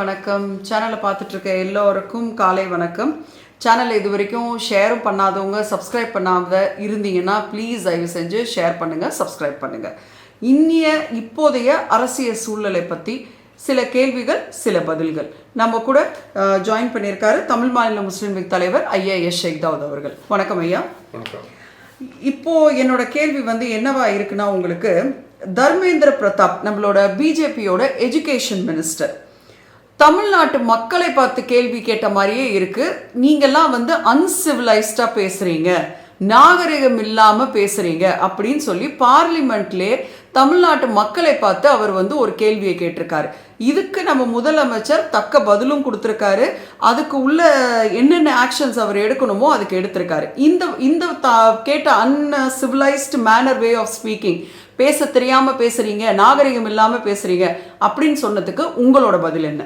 வணக்கம். சேனலை பார்த்துட்டு இருக்க எல்லோருக்கும் காலை வணக்கம். சேனலை இது வரைக்கும் ஷேரும் பண்ணாதவங்க சப்ஸ்கிரைப் பண்ணாத இருந்தீங்கன்னா ப்ளீஸ் தயவு செஞ்சு ஷேர் பண்ணுங்கள் சப்ஸ்கிரைப் பண்ணுங்கள் இன்னிய இப்போதைய அரசியல் சூழ்நிலை பற்றி சில கேள்விகள் சில பதில்கள். நம்ம கூட ஜாயின் பண்ணியிருக்காரு தமிழ் மாநில முஸ்லீம் லீக் தலைவர் ஐயா எஸ் ஷேக்தாவத் அவர்கள். வணக்கம் ஐயா. வணக்கம். இப்போ என்னோட கேள்வி வந்து என்னவா இருக்குன்னா உங்களுக்கு தர்மேந்திர பிரதாப் நம்மளோட பிஜேபியோட எஜுகேஷன் மினிஸ்டர் தமிழ்நாட்டு மக்களை பார்த்து கேள்வி கேட்ட மாதிரியே இருக்கு. நீங்கெல்லாம் வந்து அன்சிவிலைஸ்டா பேசுறீங்க. நாகரிகம் இல்லாமல் பேசுறீங்க அப்படின்னு சொல்லி பார்லிமெண்ட்லே தமிழ்நாட்டு மக்களை பார்த்து அவர் வந்து ஒரு கேள்வியை கேட்டிருக்காரு. இதுக்கு நம்ம முதலமைச்சர் தக்க பதிலும் கொடுத்துருக்காரு. அதுக்கு உள்ள என்னென்ன ஆக்ஷன்ஸ் அவர் எடுக்கணுமோ அதுக்கு எடுத்திருக்காரு. இந்த இந்த கேட்ட uncivilised manner way of speaking பேச தெரியாமல் பேசுறீங்க நாகரிகம் இல்லாமல் பேசுறீங்க அப்படின்னு சொன்னதுக்கு உங்களோட பதில் என்ன?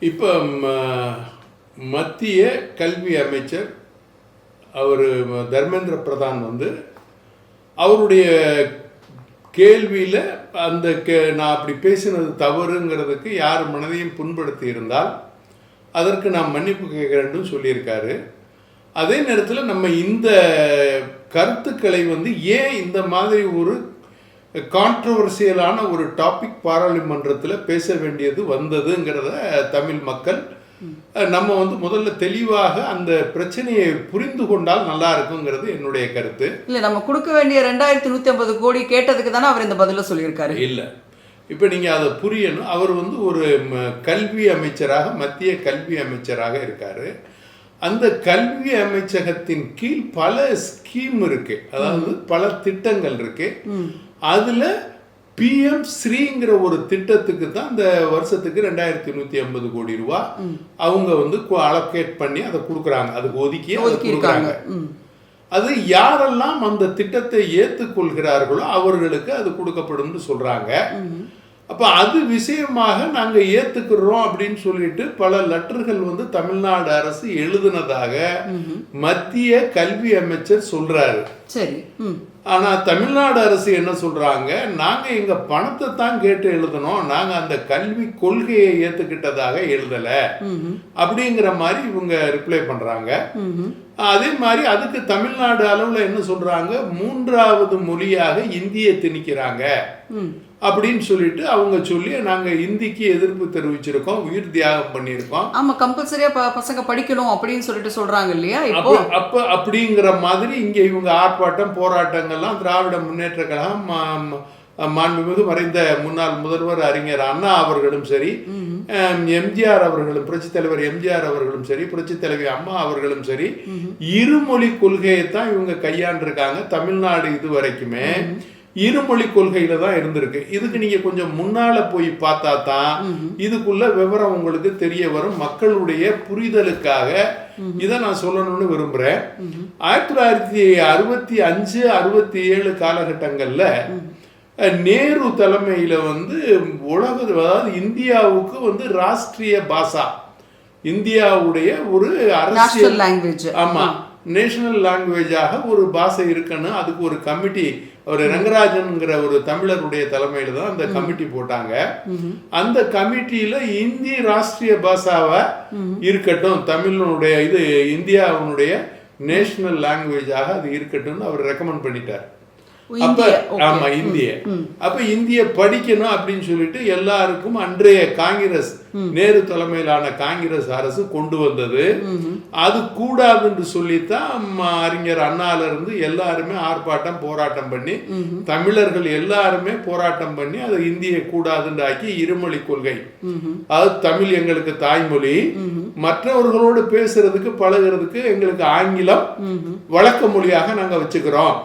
இப்போ ம- மத்திய கல்வி அமைச்சர் அவர் தர்மேந்திர பிரதான் வந்து அவருடைய கேள்வியில் அந்த கே நான் அப்படி பேசினது தவறுங்கிறதுக்கு யார் மனதையும் புண்படுத்தி இருந்தால் அதற்கு நான் மன்னிப்பு கேட்குறேன்னு சொல்லியிருக்காரு. அதே நேரத்தில் நம்ம இந்த கருத்துக்களை வந்து ஏன் இந்த மாதிரி ஒரு கான்ட்ரவர்சியலான ஒரு டாபிக் பாராளுமன்றத்தில் பேச வேண்டியது வந்ததுங்கிறத தமிழ் மக்கள் நம்ம வந்து முதல்ல தெளிவாக அந்த பிரச்சனையை புரிந்து கொண்டால் நல்லா இருக்குங்கிறது என்னுடைய கருத்து. இல்ல நம்ம கொடுக்க வேண்டிய ரெண்டாயிரத்தி நூத்தி ஐம்பது கோடி கேட்டதுக்கு தானே அவர் இந்த பதில சொல்லியிருக்காரு. இல்லை. இப்போ நீங்கள் அதை புரியணும். அவர் வந்து ஒரு கல்வி அமைச்சராக மத்திய கல்வி அமைச்சராக இருக்காரு. அந்த கல்வி அமைச்சகத்தின் கீழ் பல ஸ்கீம் இருக்கு. அதாவது பல திட்டங்கள் இருக்கு. அதுல பிஎம் ஸ்ரீங்கிற ஒரு திட்டத்துக்கு தான் இந்த வருஷத்துக்கு ரெண்டாயிரத்தி நூத்தி ஐம்பது கோடி ரூபா அவங்க வந்து அலோகேட் பண்ணி அதை கொடுக்குறாங்க. அதுக்கு ஒதுக்கி அதை ஒதுக்கி இருக்காங்க. கொடுக்குறாங்க. அது யாரெல்லாம் அந்த திட்டத்தை ஏற்றுக்கொள்கிறார்களோ அவர்களுக்கு அது கொடுக்கப்படும்னு சொல்றாங்க. அப்ப அது விஷயமாக நாங்க ஏத்துக்கிறோம் அப்படின்னு சொல்லிட்டு பல லெட்டர்கள் வந்து தமிழ்நாடு அரசு எழுதுனதாக மத்திய கல்வி அமைச்சர் சொல்றாரு. சரி. ம். ஆனா தமிழ்நாடு அரசு என்ன சொல்றாங்க? நாங்க எங்க பணத்தை தான் கேட்டு எழுதணும். நாங்க அந்த கல்வி கொள்கையை ஏத்துக்கிட்டதாக எழுதல. அப்படிங்கிற மாதிரி இவங்க ரிப்ளை பண்றாங்க. ம்ஹும். அதே மாதிரி அதுக்கு தமிழ்நாடு அளவுல என்ன சொல்றாங்க? மூன்றாவது மொழியாக இந்தியை திணிக்கிறாங்க. அப்படின்னு சொல்லிட்டு அவங்க சொல்லி நாங்க இந்திக்கு எதிர்ப்பு தெரிவிச்சிருக்கோம் உயிர் தியாகம் பண்ணியிருக்கோம். ஆமா கம்பல்சரியா பசங்க படிக்கணும் அப்படின்னு சொல்லிட்டு சொல்றாங்க இல்லையா? இப்போ அப்ப அப்ப அப்படிங்கிற மாதிரி இங்க இவங்க ஆர்ப்பாட்டம் போராட்டங்கள்லாம் திராவிட முன்னேற்ற கழகம் மாண்புமிகு மறைந்த முன்னாள் முதல்வர் அறிஞர் அண்ணா அவர்களும் சரி எம்ஜிஆர் அவர்களும் புரட்சி தலைவர் எம்ஜிஆர் அவர்களும் சரி புரட்சி தலைவி அம்மா அவர்களும் சரி இருமொழி கொள்கையை தான் இவங்க கையாண்டிருக்காங்க தமிழ்நாடு இது வரைக்குமே. இருமொழி கொள்கையில தான் இருந்திருக்கு. இதுக்கு நீங்க கொஞ்சம் முன்னால போய் பார்த்தா தான் இதுக்குள்ள விவரம் உங்களுக்கு தெரிய வரும். மக்களுடைய புரிதலுக்காக இதை நான் சொல்லணும்னு விரும்புறேன். ஆயிரத்தி தொள்ளாயிரத்தி அறுபத்தி அஞ்சு அறுபத்தி ஏழு காலகட்டங்கள்ல நேரு தலைமையில வந்து உலக அதாவது இந்தியாவுக்கு வந்து ராஷ்டிரிய பாஷா. இந்தியாவுடைய ஒரு அரசியல் லாங்குவேஜ் ஆமா. நேஷனல் லாங்குவேஜாக ஒரு பாஷை இருக்கணும். அதுக்கு ஒரு கமிட்டி ஒரு ரங்கராஜன்ங்கிற ஒரு தமிழருடைய தலைமையில தான் அந்த கமிட்டி போட்டாங்க. அந்த கமிட்டியில இந்தி ராஷ்டிரிய பாஷாவா இருக்கட்டும் தமிழனுடைய இது இந்தியாவுடைய நேஷனல் லாங்குவேஜாக அது இருக்கட்டும்னு அவர் ரெக்கமெண்ட் பண்ணிட்டார். ஆமா இந்திய. அப்ப இந்திய படிக்கணும் அப்படின்னு சொல்லிட்டு எல்லாருக்கும் அன்றைய காங்கிரஸ் நேரு தலைமையிலான காங்கிரஸ் அரசு கொண்டு வந்தது. அது கூடாதுன்னு சொல்லித்தான் ம, அறிஞர் அண்ணால இருந்து எல்லாருமே ஆர்ப்பாட்டம் போராட்டம் பண்ணி தமிழர்கள் எல்லாருமே போராட்டம் பண்ணி அது இந்திய கூடாதுன்னு ஆக்கி இருமொழி கொள்கை. அது தமிழ் எங்களுக்கு தாய்மொழி. மற்றவர்களோடு பேசுறதுக்கு பழகுறதுக்கு எங்களுக்கு ஆங்கிலம் வழக்க மொழியாக நாங்க வச்சுக்கிறோம்.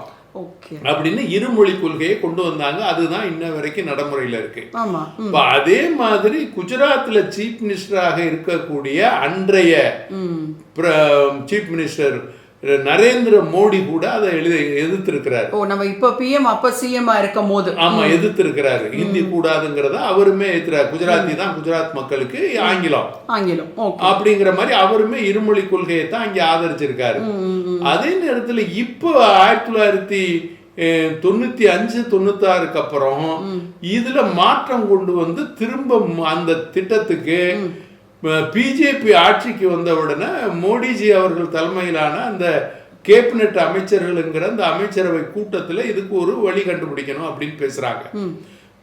அப்படின்னு இருமொழி கொள்கையை கொண்டு வந்தாங்க. அதுதான் இன்ன வரைக்கும் நடைமுறையில இருக்கு. ஆமா. இப்ப அதே மாதிரி குஜராத்ல சீஃப் மினிஸ்டராக இருக்கக்கூடிய அன்றைய சீஃப் மினிஸ்டர் நரேந்திர மோடி கூட அதை எழுதி எதிர்த்திருக்கிறார். ஓ நம்ம இப்போ பிஎம் அப்ப சிஎம் இருக்கும் போது. ஆமா எதிர்த்திருக்கிறாரு. ஹிந்தி கூடாதுங்கிறத அவருமே எதிர்க்கிறார் குஜராத்தி தான் குஜராத் மக்களுக்கு ஆங்கிலம். ஆங்கிலம். அப்படிங்கிற மாதிரி அவருமே இருமொழி கொள்கையை தான் இங்க ஆதரிச்சிருக்காரு. அதே நேரத்துல இப்போ ஆயிரத்தி தொள்ளாயிரத்தி தொண்ணூத்தி அஞ்சு தொண்ணூத்தாறுக்கு அப்புறம் இதுல மாற்றம் கொண்டு வந்து திரும்ப அந்த திட்டத்துக்கு பிஜேபி ஆட்சிக்கு வந்த உடனே மோடிஜி அவர்கள் தலைமையிலான அந்த கேபினட் அமைச்சர்களுங்கிற அந்த அமைச்சரவை கூட்டத்துல இதுக்கு ஒரு வழி கண்டுபிடிக்கணும் அப்படின்னு பேசுறாங்க.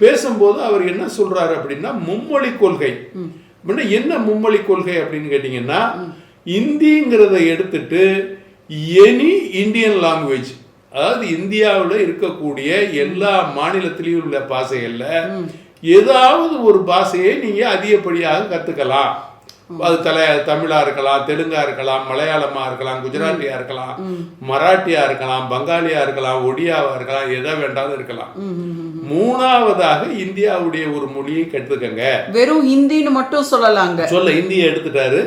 பேசும்போது அவர் என்ன சொல்றாரு அப்படின்னா மும்மொழி கொள்கை. அப்படின்னா என்ன மும்மொழி கொள்கை அப்படின்னு கேட்டீங்கன்னா இந்திங்கிறத எடுத்துட்டு எனி இந்தியன் லாங்குவேஜ் அதாவது இந்தியாவில் இருக்கக்கூடிய எல்லா மாநிலத்திலையும் உள்ள பாஷைகள்ல ஏதாவது ஒரு பாஷையை நீங்க அதிகப்படியாக கத்துக்கலாம். அது தலை தமிழா இருக்கலாம் தெலுங்கா இருக்கலாம் மலையாளமா இருக்கலாம் குஜராத்தியா இருக்கலாம் மராட்டியா இருக்கலாம் பங்காளியா இருக்கலாம் ஒடியாவா இருக்கலாம் எதை வேண்டாலும் இருக்கலாம். மூணாவதாக இந்தியாவுடைய ஒரு மொழியை கற்றுக்கங்க வெறும் ஹிந்தின்னு மட்டும் சொல்லலாங்க. சொல்ல இந்தியை எடுத்துட்டாரு.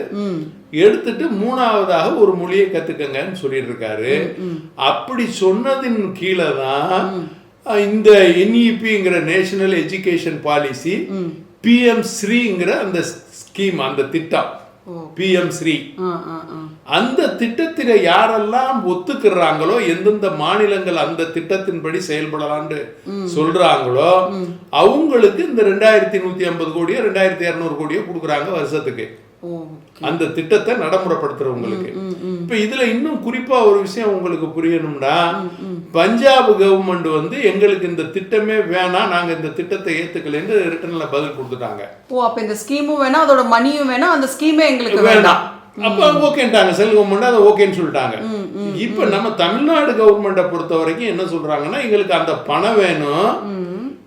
எடுத்துட்டு மூணாவதாக ஒரு மொழியை கத்துக்கங்கன்னு சொல்லிட்டு இருக்காரு அப்படி சொன்னதின் கீழே தான் இந்த என்இபிங்கிற நேஷனல் எஜுகேஷன் பாலிசி பிஎம் ஸ்ரீங்கிற அந்த ஸ்கீம் அந்த திட்டம். பிஎம் ஸ்ரீ அந்த திட்டத்தில யாரெல்லாம் ஒத்துக்கிறாங்களோ எந்தெந்த மாநிலங்கள் அந்த திட்டத்தின்படி செயல்படலாம்னு சொல்றாங்களோ அவங்களுக்கு இந்த ரெண்டாயிரத்தி நூத்தி ஐம்பது கோடியோ ரெண்டாயிரத்தி இருநூறு கோடியோ கொடுக்குறாங்க வருஷத்துக்கு. அந்த திட்டத்தை நடைமுறைப்படுத்துறவங்களுக்கு. இப்ப இதுல இன்னும் குறிப்பா ஒரு விஷயம் உங்களுக்கு புரியணும்னா பஞ்சாப் கவர்மெண்ட் வந்து எங்களுக்கு இந்த திட்டமே வேணாம் நாங்க இந்த திட்டத்தை ஏத்துக்கலைன்னு ரிட்டர்ன்ல பதில் கொடுத்துட்டாங்க. ஓ அப்ப இந்த ஸ்கீமும் வேணாம் அதோட மணியும் வேணாம் அந்த ஸ்கீமே எங்களுக்கு வேண்டாம். அப்ப ஓகேன்ட்டாங்க செல் கவர்மெண்ட் அதை ஓகேன்னு சொல்லிட்டாங்க. இப்ப நம்ம தமிழ்நாடு கவர்மெண்ட்டை பொறுத்த வரைக்கும் என்ன சொல்றாங்கன்னா எங்களுக்கு அந்த பணம் வேணும்.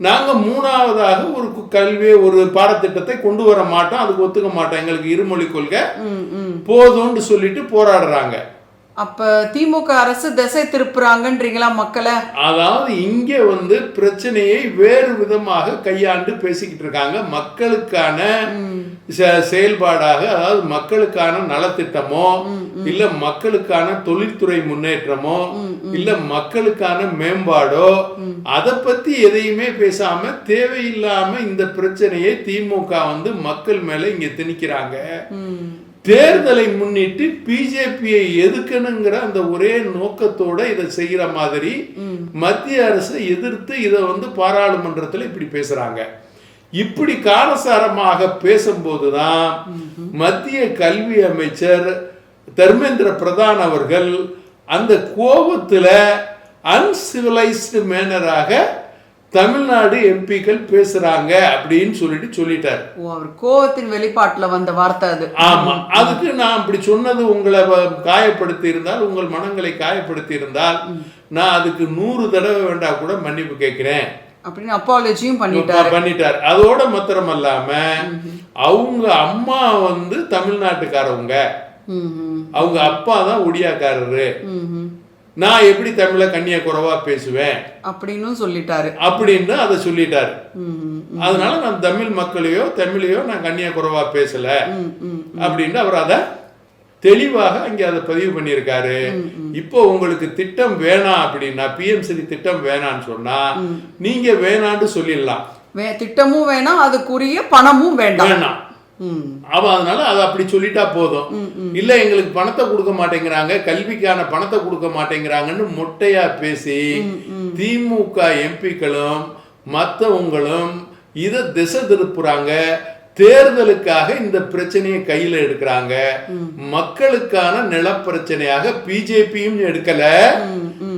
நாங்க மூணாவதாக ஒரு கல்வி ஒரு பாடத்திட்டத்தை கொண்டு வர மாட்டோம். அதுக்கு ஒத்துக்க மாட்டோம். எங்களுக்கு இருமொழி கொள்கை போதும்னு சொல்லிட்டு போராடுறாங்க. அப்ப திமுக அரசு திசை திருப்புறாங்கன்றீங்களா மக்களை? அதாவது இங்க வந்து பிரச்சனையை வேறு விதமாக கையாண்டு பேசிக்கிட்டு இருக்காங்க. மக்களுக்கான செயல்பாடாக அதாவது மக்களுக்கான நலத்திட்டமோ இல்ல மக்களுக்கான தொழில்துறை முன்னேற்றமோ இல்ல மக்களுக்கான மேம்பாடோ அதை பத்தி எதையுமே பேசாம தேவையில்லாம இந்த பிரச்சனையை திமுக வந்து மக்கள் மேல இங்க திணிக்கிறாங்க. தேர்தலை முன்னிட்டு பிஜேபியை எதுக்கணுங்கிற அந்த ஒரே நோக்கத்தோட இதை செய்யற மாதிரி மத்திய அரசை எதிர்த்து இதை வந்து பாராளுமன்றத்தில் இப்படி பேசுறாங்க. இப்படி காரசாரமாக பேசும்போதுதான் மத்திய கல்வி அமைச்சர் தர்மேந்திர பிரதான் அவர்கள் அந்த கோபத்துல அன்சிவிலைஸ்டு மேனராக தமிழ்நாடு எம்பிக்கள் பேசுறாங்க அப்படின்னு சொல்லிட்டு சொல்லிட்டார். அவர் கோவத்தின் வெளிப்பாட்டுல வந்த வார்த்தை அது. ஆமா. அதுக்கு நான் அப்படி சொன்னது உங்களை காயப்படுத்தி இருந்தால் உங்கள் மனங்களை காயப்படுத்தி இருந்தால் நான் அதுக்கு நூறு தடவை வேண்டா கூட மன்னிப்பு கேட்கிறேன். அப்படின்னு அப்பாலஜியும் பண்ணிட்டாரு. பண்ணிட்டார். அதோட மாத்திரம் அல்லாம அவங்க அம்மா வந்து தமிழ்நாட்டுக்காரவங்க. அவங்க அப்பா தான் ஒடியாக்காரரு. நான் எப்படி தமிழ கண்ணிய குறைவா பேசுவேன்? அப்படின்னும் சொல்லிட்டாரு. அப்படின்னு அதை சொல்லிட்டாரு. அதனால நான் தமிழ் மக்களையோ தமிழையோ நான் கண்ணிய குறைவா பேசல. அப்படின்னு அவர் அதை தெளிவாக அங்க அதை பதிவு பண்ணியிருக்காரு. இப்போ உங்களுக்கு திட்டம் வேணாம் அப்படின்னா பிஎம்சி திட்டம் வேணாம்னு சொன்னா நீங்க வேணான்னு சொல்லிடலாம். திட்டமும் வேணாம் அதுக்குரிய பணமும் வேண்டாம். வேணாம். அவன் அதனால அதை அப்படி சொல்லிட்டா போதும். இல்ல எங்களுக்கு பணத்தை கொடுக்க மாட்டேங்கிறாங்க கல்விக்கான பணத்தை கொடுக்க மாட்டேங்கிறாங்கன்னு மொட்டையா பேசி திமுக எம்பிக்களும் மற்றவங்களும் இதை திசை திருப்புறாங்க. தேர்தலுக்காக இந்த பிரச்சனையை கையில எடுக்கிறாங்க. மக்களுக்கான நிலப்பிரச்சனையாக பிஜேபியும் எடுக்கல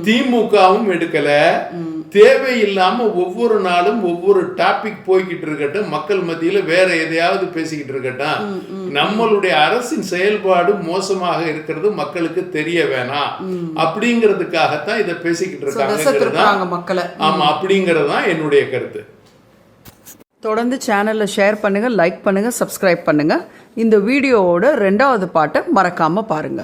திமுகவும் எடுக்கல. தேவையில்லாம ஒவ்வொரு நாளும் ஒவ்வொரு டாபிக் போய்கிட்டு இருக்கட்டும். மக்கள் மத்தியில வேற எதையாவது பேசிக்கிட்டு இருக்கட்டும். நம்மளுடைய அரசின் செயல்பாடு மோசமாக இருக்கிறது மக்களுக்கு தெரிய வேணாம். அப்படிங்கிறதுக்காகத்தான் இதை பேசிக்கிட்டு இருக்காங்க மக்களை. ஆமா அப்படிங்கிறது தான் என்னுடைய கருத்து. தொடர்ந்து சேனலை ஷேர் பண்ணுங்க லைக் பண்ணுங்க சப்ஸ்கிரைப் பண்ணுங்க. இந்த வீடியோவோட ரெண்டாவது பாட்டை மறக்காம பாருங்க.